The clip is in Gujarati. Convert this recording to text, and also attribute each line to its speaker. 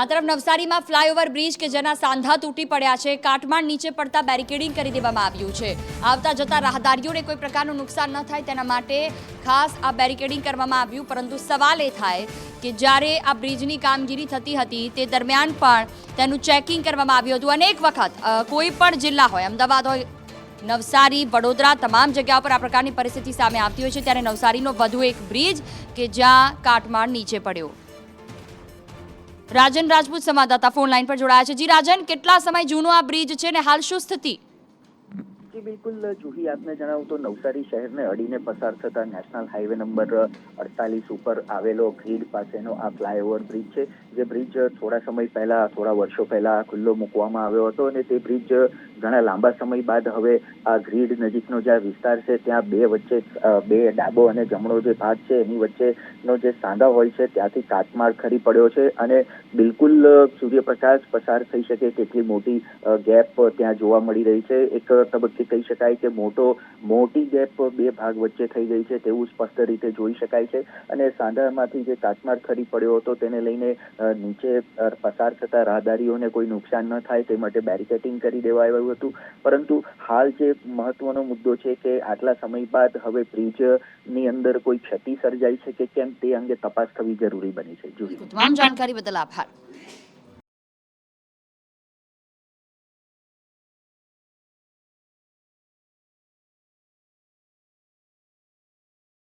Speaker 1: આ તરફ નવસારીમાં ફ્લાયઓવર બ્રિજ કે જેના સાંધા તૂટી પડ્યા છે, કાટમાળ નીચે પડતા બેરિકેડિંગ કરી દેવામાં આવ્યું છે. આવતા જતા રાહદારીઓને કોઈ પ્રકારનું નુકસાન ન થાય તેના માટે ખાસ આ બેરિકેડિંગ કરવામાં આવ્યું, પરંતુ સવાલ એ થાય કે જ્યારે આ બ્રિજની કામગીરી થતી હતી, તે દરમિયાન પણ તેનું ચેકિંગ કરવામાં આવ્યું હતું. અનેક વખત કોઈ પણ જિલ્લા હોય, અમદાવાદ હોય, નવસારી, વડોદરા, તમામ જગ્યાઓ પર આ પ્રકારની પરિસ્થિતિ સામે આવતી હોય છે, ત્યારે નવસારીનો વધુ એક બ્રિજ કે જ્યાં કાટમાળ નીચે પડ્યો. રાજન રાજપૂત સંવાદદાતા ફોન લાઈન પર જોડાયા છે. જી રાજન, કેટલા સમય જૂનો આ બ્રિજ છે ને હાલ શું સ્થિતિ?
Speaker 2: જી, બિલકુલ, જુહી, આપને જણાવું તો નવસારી શહેરને અડીને પસાર થતા નેશનલ હાઈવે નંબર અડતાલીસ ઉપર આવેલો ગ્રીડ પાસેનો આ ફ્લાયઓવર બ્રિજ છે. જે બ્રિજ થોડા સમય પહેલા, થોડા વર્ષો પહેલા ખુલ્લો મૂકવામાં આવ્યો હતો અને તે બ્રિજ ઘણા લાંબા સમય બાદ હવે આ ગ્રીડ નજીકનો જે વિસ્તાર છે, ત્યાં બે વચ્ચે બે ડાબો અને જમણો જે ભાગ છે, એની વચ્ચેનો જે સાંધા હોય છે, ત્યાંથી કાટમાળ ખરી પડ્યો છે અને બિલકુલ સૂર્યપ્રકાશ પસાર થઈ શકે તેટલી મોટી ગેપ ત્યાં જોવા મળી રહી છે. એક તબક્કે કહી શકાય કે મોટો, મોટી ગેપ બે ભાગ વચ્ચે થઈ ગઈ છે તેવું સ્પષ્ટ રીતે જોઈ શકાય છે અને સાંધામાંથી જે કાટમાળ ખરી પડ્યો હતો તેને લઈને નીચે પસાર થતા રાહદારીઓને કોઈ નુકસાન ન થાય તે માટે બેરિકેટિંગ કરી દેવાયું હતું. પરંતુ હાલ જે મહત્વનો મુદ્દો છે કે આટલા સમય બાદ હવે બ્રિજની અંદર કોઈ ક્ષતિ સર્જાઈ છે કે કેમ તે અંગે તપાસ થવી જરૂરી બની છે.
Speaker 1: જાણકારી બદલ આભાર.